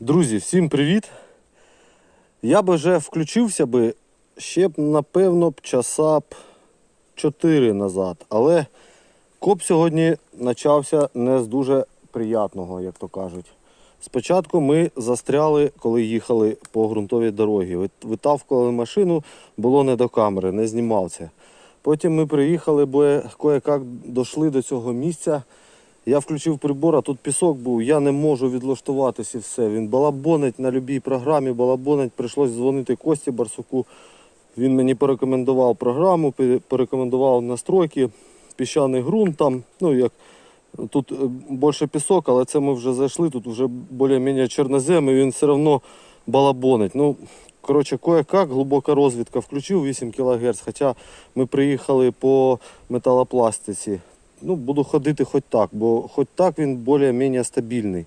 Друзі, всім привіт! Я би вже включився би ще б, напевно, б часа б 4 назад. Але коп сьогодні почався не з дуже приятного, як то кажуть. Спочатку ми застряли, коли їхали по ґрунтовій дорогі. Витавкували машину, було не до камери, не знімав це. Потім ми приїхали, бо кое-як дійшли до цього місця. Я включив прибор, а тут пісок був, я не можу відлаштуватися і все. Він балабонить на будь-якій програмі, балабонить, прийшлось дзвонити Кості Барсуку. Він мені порекомендував програму, порекомендував настройки, піщаний ґрунт там. Ну, як, тут е, більше пісок, але це ми вже зайшли, тут вже більш-менш чорнозем, і він все одно балабонить. Ну, коротше, кое-як, глибока розвідка включив 8 кГц, хоча ми приїхали по металопластиці. Ну, буду ходити хоч так, бо хоч так він більш-менш стабільний.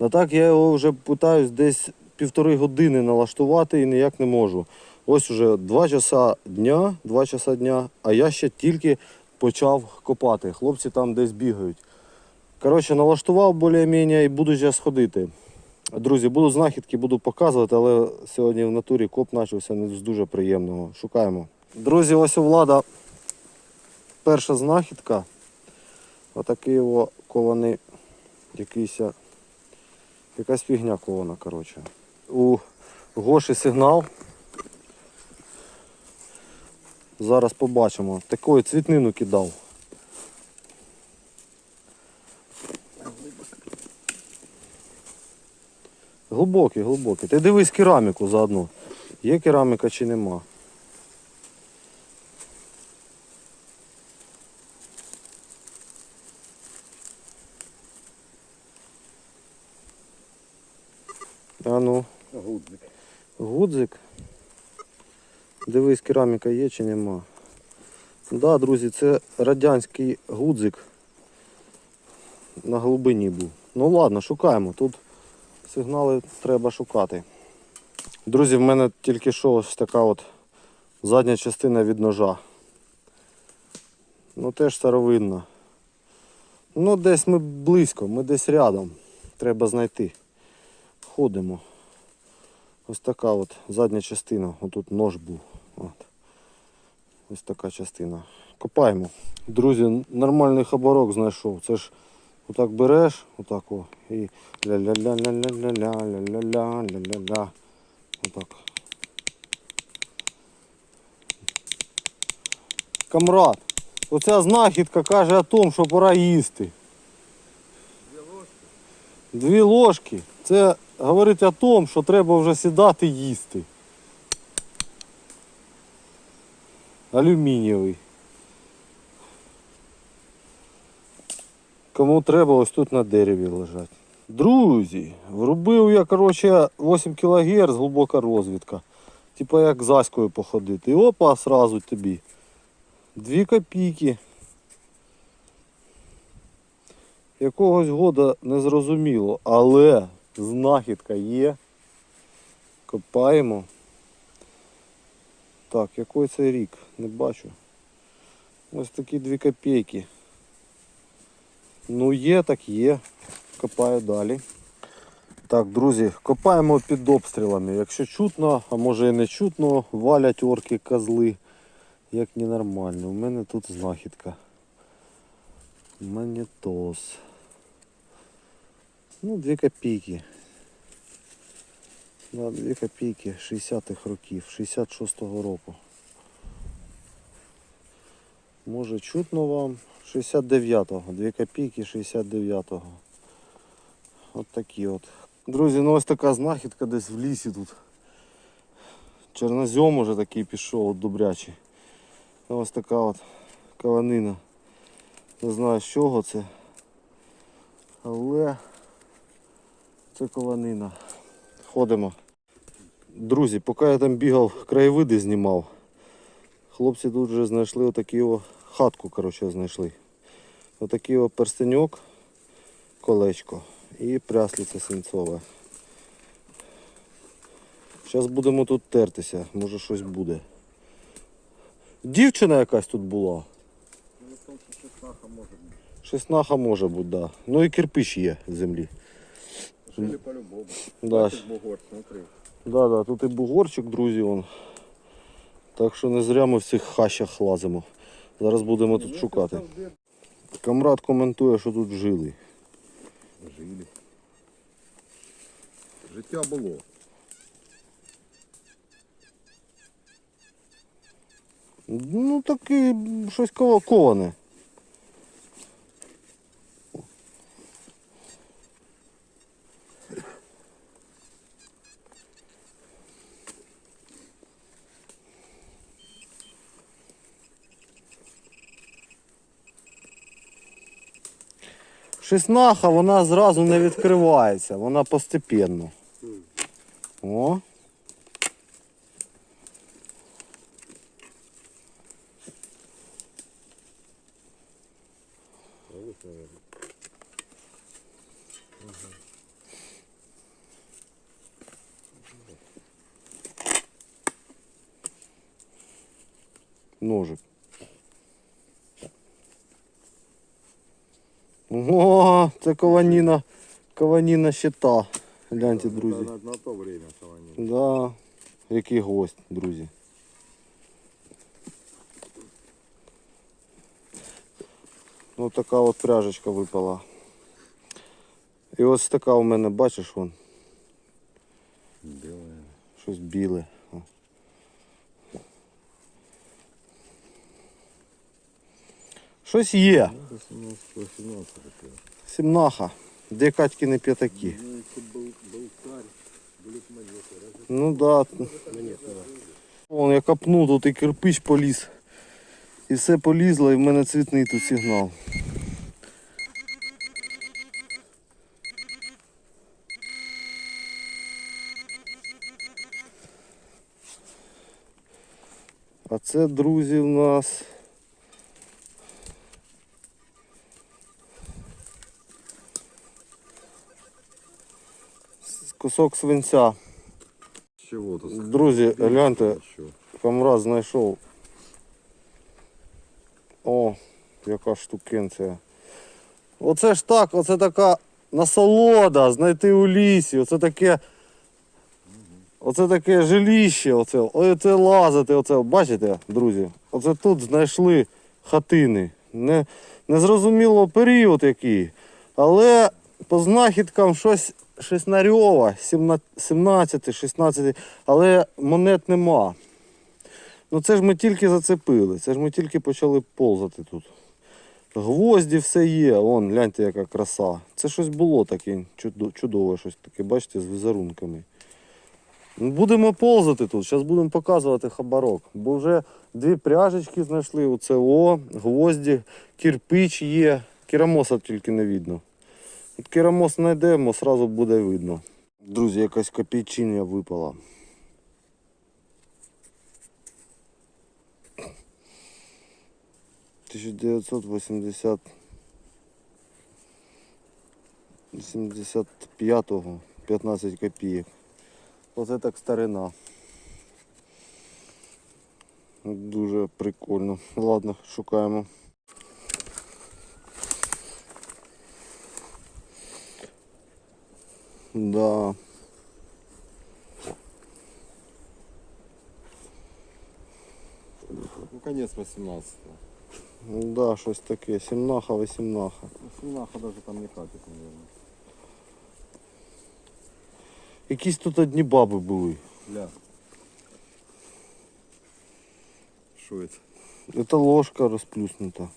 А так я його вже питаюсь десь півтори години налаштувати і ніяк не можу. Ось уже 2 часа дня, 2 часа дня, а я ще тільки почав копати. Хлопці там десь бігають. Коротше, налаштував більш-менш і буду зараз ходити. Друзі, буду знахідки, буду показувати, але сьогодні в натурі коп почався не з дуже приємного. Шукаємо. Друзі, ось у влада перша знахідка. Отакий його кований якийсь. Якась фігня кована, коротше. У Гоші сигнал. Зараз побачимо. Такою цвітнину кидав. Глибокий, глибокий. Ти дивись кераміку заодно. Є кераміка чи нема. А ну, Гудзик. гудзик. Дивись, кераміка є чи нема. Да, друзі, це радянський гудзик. На глибині був. Ну ладно, шукаємо. Тут сигнали треба шукати. Друзі, в мене тільки що ось така от задня частина від ножа. Ну теж старовинна. Ну десь ми близько, ми десь рядом. Треба знайти. Ходимо. Ось така от задня частина. Отут нож був. От. Ось така частина. Копаємо. Друзі, нормальний хабарок знайшов. Це ж отак береш, отак о, і ля-ля-ля-ля-ля-ля-ля-ля-ля-ля-ля-ля. Отак. Камрад, оця знахідка каже о том, що пора їсти. Дві ложки. Дві ложки. Це говорить о том, що треба вже сідати їсти. Алюмінієвий. Кому треба, ось тут на дереві лежать. Друзі, врубив я, коротше, 8 кГц, глибока розвідка. Типа як з Аською походити. І опа, сразу тобі. Дві копійки. Якогось года не зрозуміло, але знахідка є. Копаємо. Так, який це рік? Не бачу. Ось такі дві копійки. Ну є, так є. Копаю далі. Так, друзі, копаємо під обстрілами. Якщо чутно, а може і не чутно, валять орки козли. Як ненормально. У мене тут знахідка. Монетос. Ну, 2 копійки. Да, 2 копійки 60-х років, 66-го року. Може чутно вам? 69-го, 2 копійки 69-го. От такі от. Друзі, ну ось така знахідка десь в лісі тут. Чорнозьом уже такий пішов от добрячий. Ну, Ось така от каванина. Не знаю з чого це. Але це кованина. Ходимо. Друзі, поки я там бігав, краєвиди знімав. Хлопці тут вже знайшли отакі о, хатку, коротше, знайшли. Отакий о перстеньок, колечко і пряслиця свинцове. Зараз будемо тут тертися, може щось буде. Дівчина якась тут була. Ну, шестнаха може бути. Шестнаха може бути, да. Ну і кирпич є в землі. Жили по-любому. Да. Бачиш, бугор, смотри. Да, да, тут і бугорчик, друзі. Вон. Так що не зря ми в цих хащах лазимо. Зараз будемо тут шукати. Камрад коментує, що тут жили. Жили. Життя було. Ну таке щось кова- коване. Шеснаха, вона зразу не відкривається, вона постепенно. О. Ножик. О, це кованіна, кованіна щита. Гляньте, друзі. На, на то время савані. Да, який гость, друзі. Ну така от пряжечка випала. І ось така у мене, бачиш, вон, Біле. щось біле. Щось є. 18 18 таке. Сімнаха. Де Катькіни п'ятаки. Ну, Ну да. Вон я копнув, тут і кирпич поліз. І все полізло, і в мене цвітний тут сигнал. А це, друзі, в нас. Кусок свинця. Чого тут? Друзі, гляньте, Що? Камрад знайшов. О, яка штукенція. Оце ж так, оце така насолода знайти у лісі. Оце таке. Оце таке жиліще. Оце, оце лазити. Оце, бачите, друзі? Оце тут знайшли хатини. Не, незрозуміло період який. Але по знахідкам щось шестнарьова, 17, 16, але монет нема. Ну це ж ми тільки зацепили, це ж ми тільки почали ползати тут. Гвозді все є, вон, гляньте, яка краса. Це щось було таке чудове, щось таке, бачите, з візерунками. Ну, Будемо ползати тут, зараз будемо показувати хабарок. Бо вже дві пряжечки знайшли, оце о, гвозді, кирпич є, керамоса тільки не видно. Керамос знайдемо, одразу буде видно. Друзі, якась копійчиня випала. Тисяча дев'ятсот вісімдесят 85-го 15 копійок. Оце так старина. Дуже прикольно. Ладно, шукаємо. Да. Ну, конець 18 Да, щось таке. Сімнаха, вісімнаха. Ну, Сімнаха даже там не катить, наверное. Якісь тут одні баби були. Ля. Що це? Это ложка розплюснута.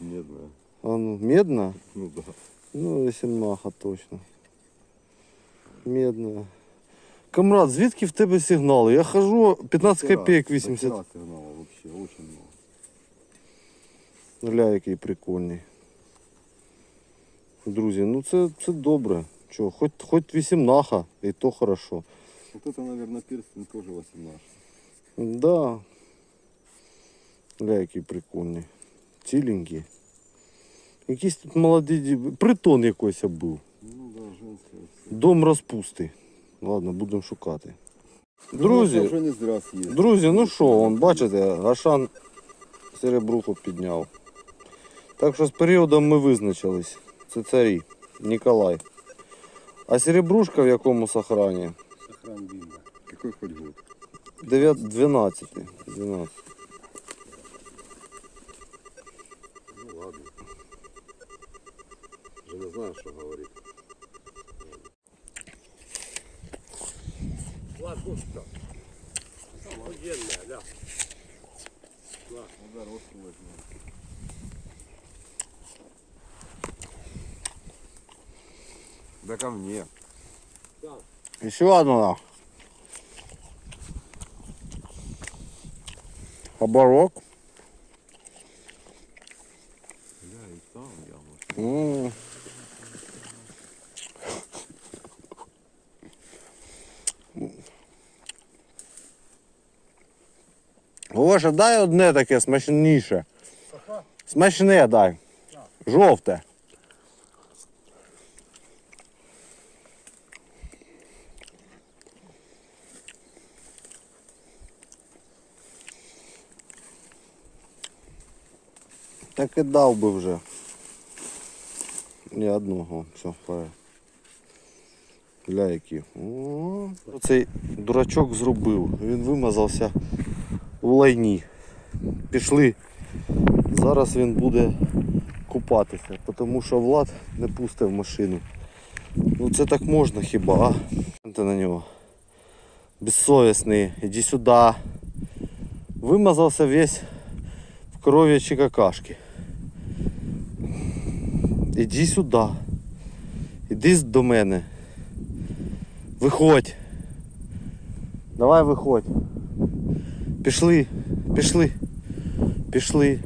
Медне. А ну, медна? Ну да. Ну, вісімнаха точно. Медна. Камрад, звідки в тебе сигнали? Я хожу 15 копійок 80. Раз сигнала вообще, очень много. Гля, який прикольний. Друзі, ну це, це добре. Чо, хоч, хоч вісімнаха, і то хорошо. Вот это, наверное, перстень тоже 18. Да. Гля, який прикольний. Ціленький. Якийсь тут молоді дів- Притон якийсь був. Дом розпусти. Ладно, будемо шукати. Друзі. Друзі, ну що, вон, бачите, Гашан серебруху підняв. Так що з періодом ми визначились. Це царі. Ніколай. А серебрушка в якому сохрані? Сохран бимба. Какой хоть год? 9, 12. 12. Ну ладно. Вже не знаю, що говорити. Ладно, що? Охуєнне, да. Клас, ну дорожку возьму. Да ко мне. Еще одна. Оборок. Да, и там я Гоша, дай одне таке смачніше. Смачне дай. Жовте. Так і дав би вже. Ні одного, все, вперед. Гля які. О, Цей дурачок зробив. Він вимазався в лайні. Пішли. Зараз він буде купатися, тому що Влад не пустив машину. Ну це так можна хіба, а? Гляньте на нього. Безсовісний, іди сюди. Вимазався весь в кров'ячі какашки. Іди сюди. Іди до мене. Виходь. Давай виходь. Пішли, пішли, пішли.